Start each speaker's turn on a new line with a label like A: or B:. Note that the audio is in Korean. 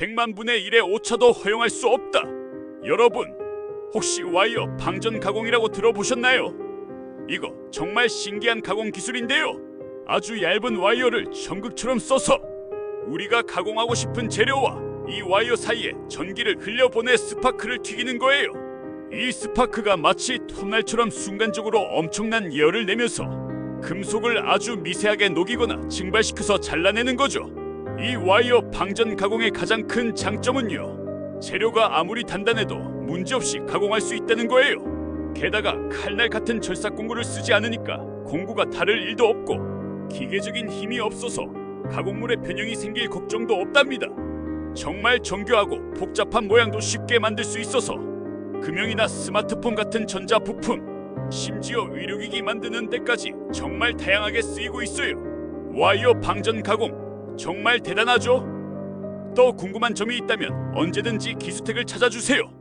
A: 100만 분의 1의 오차도 허용할 수 없다. 여러분, 혹시 와이어 방전 가공이라고 들어보셨나요? 이거 정말 신기한 가공 기술인데요. 아주 얇은 와이어를 전극처럼 써서 우리가 가공하고 싶은 재료와 이 와이어 사이에 전기를 흘려보내 스파크를 튀기는 거예요. 이 스파크가 마치 톱날처럼 순간적으로 엄청난 예열을 내면서 금속을 아주 미세하게 녹이거나 증발시켜서 잘라내는 거죠. 이 와이어 방전 가공의 가장 큰 장점은요. 재료가 아무리 단단해도 문제없이 가공할 수 있다는 거예요. 게다가 칼날 같은 절삭 공구를 쓰지 않으니까 공구가 다를 일도 없고 기계적인 힘이 없어서 가공물에 변형이 생길 걱정도 없답니다. 정말 정교하고 복잡한 모양도 쉽게 만들 수 있어서 금형이나 스마트폰 같은 전자 부품, 심지어 의료기기 만드는 데까지 정말 다양하게 쓰이고 있어요. 와이어 방전 가공 정말 대단하죠? 또 궁금한 점이 있다면 언제든지 기수택을 찾아주세요.